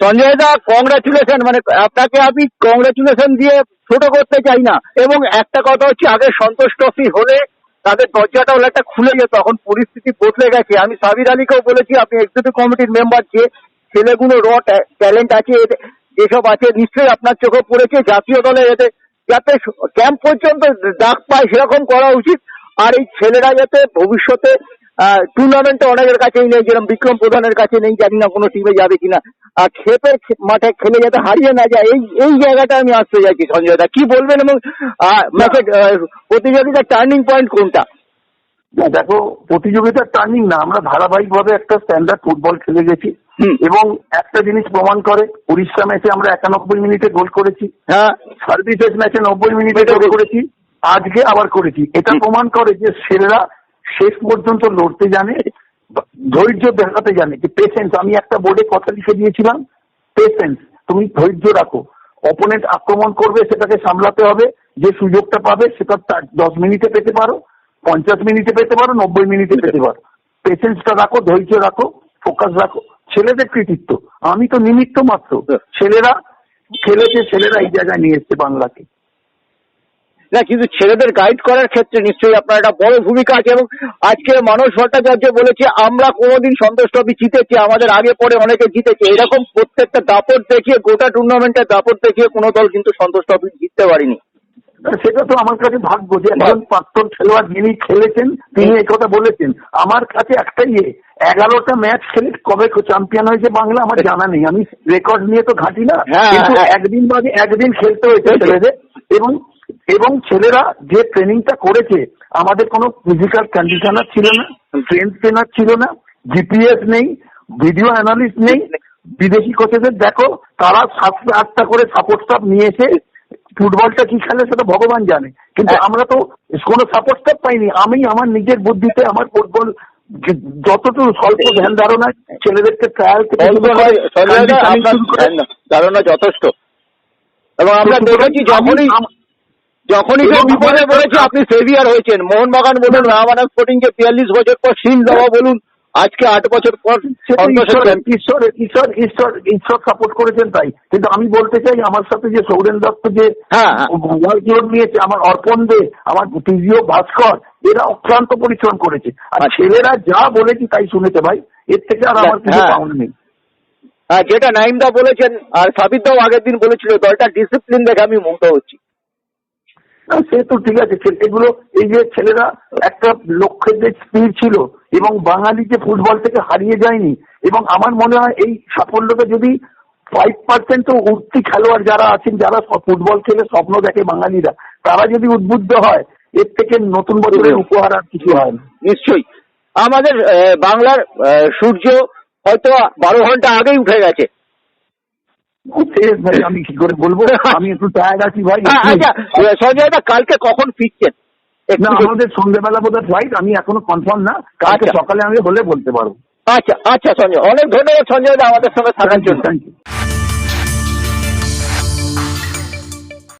সঞ্জয় দা congratulation মানে আপনাকে আমি কংগ্রাচুলেশন দিয়ে ছোট করতে চাই না। এবং একটা কথা হচ্ছে, আগে সন্তোষ ট্রফি হলে তাদের দরজাটা হলে একটা খুলে যেত তখন পরিস্থিতি বদলে গেছে। আমি সাবির আলীকেও বলেছি, আপনি এক্সিকিউটিভ কমিটির মেম্বার যে ছেলেগুলো র ট্যালেন্ট আছে, এদের যেসব আছে, নিশ্চয়ই আপনার চোখে পড়েছে, জাতীয় দলে এদের যাতে ক্যাম্প পর্যন্ত ডাক পায়, সেরকম করা উচিত। আর এই ছেলেরা যাতে ভবিষ্যতে টুর্নামেন্টে অনেকের কাছেই নেই যেরকম বিক্রম প্রধানের কাছে নেই জানি না কোনো টিমে যাবে কিনা। আর খেপের মাঠে খেলে যাতে হারিয়ে না যায় এই এই জায়গাটা আমি আসতে চাইছি সঞ্জয় দা। কি বলবেন এবং ম্যাচের প্রতিযোগিতার টার্নিং পয়েন্ট কোনটা? দেখো প্রতিযোগিতার টার্নিং না আমরা ধারাবাহিক ভাবে একটা স্ট্যান্ডার্ড ফুটবল খেলে গেছি। এবং একটা জিনিস প্রমাণ করে উড়িষ্যা ম্যাচে আমরা একানব্বই মিনিটে গোল করেছি। হ্যাঁ। সার্ভিসেস ম্যাচে নব্বই মিনিটে গোল করেছি। আজকে আবার করেছি। এটা প্রমাণ করে যে ছেলেরা শেষ পর্যন্ত লড়তে জানে ধৈর্য দেখাতে জানে যে পেশেন্স আমি একটা বোর্ডে কথা লিখে দিয়েছিলাম পেশেন্স তুমি ধৈর্য রাখো। অপোনেন্ট আক্রমণ করবে সেটাকে সামলাতে হবে যে সুযোগটা পাবে সেটা দশ মিনিটে পেতে পারো পঞ্চাশ মিনিটে পেতে পারো নব্বই মিনিটে পেতে পারো। পেশেন্সটা রাখো ধৈর্য রাখো ফোকাস রাখো। ছেলেদের কৃতিত্ব আমি তো নিমিত্ত মাত্র। ছেলেরা খেলেছে ছেলেরা এই জায়গায় নিয়ে এসছে বাংলাকে। না কিন্তু ছেলেদের গাইড করার ক্ষেত্রে নিশ্চয়ই আপনার একটা বড় ভূমিকা আছে এবং আজকে মানস ভট্টাচার্য বলেছে আমরা কোনোদিন সন্তোষ ট্রফি জিতেছি আমাদের আগে পরে অনেকে জিতেছে। এরকম প্রত্যেকটা দাপট দেখিয়ে গোটা টুর্নামেন্টের দাপট দেখিয়ে কোনো দল কিন্তু সন্তোষ ট্রফি জিততে পারেনি। সেটা তো আমার কাছে ভাগ্য যে একজন প্রাক্তন খেলোয়াড় যিনি খেলেছেন তিনি এই কথা বলেছেন। আমার কাছে একটাই ইয়ে এগারোটা ম্যাচ খেলে কবে চ্যাম্পিয়ন হয়েছে বাংলা আমার জানা নেই। আমি রেকর্ড নিয়ে তো ঘাঁটি না হ্যাঁ, কিন্তু হ্যাঁ। একদিন বাদে একদিন খেলতে হয়েছে হয়েছে। ছেলেদের এবং এবং ছেলেরা যে ট্রেনিংটা করেছে আমাদের কোনো ফিজিক্যাল কন্ডিশনার ছিল না ট্রেন ট্রেনার ছিল না জিপিএস নেই ভিডিও অ্যানালিস্ট নেই বিদেশি কোচেদের দেখো তারা সাতটা আটটা করে সাপোর্ট স্টাফ নিয়ে এসে ফুটবলটা কি খেলে সেটা ভগবান জানে কিন্তু হ্যাঁ। আমরা তো কোনো সাপোর্ট স্টাফ পাইনি আমি আমার নিজের বুদ্ধিতে আমার ফুটবল যতটুকু স্বল্প ধ্যান ধারণা ছেলেদেরকে ট্রায়াল ধারণা যথেষ্ট এবং আমরা দেখেছি যখনই যখনই কেউ বিপদে পড়েছে আপনি সেভিয়ার হয়েছেন মোহনবাগান বলুন রামানা স্পোর্টিং কে বিয়াল্লিশ বছর পর সিল দেওয়া বলুন আজকে আট বছর পর ঈশ্বর ঈশ্বর ঈশ্বর ঈশ্বর সাপোর্ট করেছেন তাই কিন্তু আমি বলতে চাই আমার সাথে যে সৌরেন দত্ত যে হ্যাঁ, হ্যাঁ। ওয়ার্ল্ড রেকর্ড নিয়েছে আমার অর্পণ দে আমার পিজিও ভাস্কর এরা অক্লান্ত পরিশ্রম করেছে আর আচ্ছা। ছেলেরা যা বলেছি তাই শুনেছে ভাই এর থেকে আর আমার কিছু হ্যাঁ। পাওনা নেই হ্যাঁ, যেটা নাইমদা বলেছেন আর সাবিত দাও আগের দিন বলেছিল দলটা ডিসিপ্লিন দেখে আমি মুগ্ধ হচ্ছি না, সে তো ঠিক আছে এগুলো এই যে ছেলেরা একটা লক্ষ্যের যে স্থির ছিল এবং বাঙালি যে ফুটবল থেকে হারিয়ে যায়নি এবং আমার মনে হয় এই সাফল্যটা যদি ফাইভ পার্সেন্ট উঠতি খেলোয়াড় যারা আছেন যারা ফুটবল খেলে স্বপ্ন দেখে বাঙালিরা তারা যদি উদ্বুদ্ধ হয় এর থেকে নতুন বছরের উপহার আর কিছু হয় না। নিশ্চয়ই। আমাদের বাংলার সূর্য হয়তো বারো ঘণ্টা আগেই উঠে গেছে। ভাই আমি কি করে বলব? আমি একটু টায়ার্ড আছি ভাই হ্যাঁ, আচ্ছা সঞ্জয় দা কালকে কখন ফিরছেন? না আমাদের সন্ধ্যেবেলা বোধ ফ্লাইট আমি এখনও কনফার্ম না। কালকে আচ্ছা। সকালে আমি হলে বলতে পারব। আচ্ছা আচ্ছা সঞ্জয়। অনেক ধন্যবাদ সঞ্জয় দা আমাদের সঙ্গে থাকার জন্য। Thank you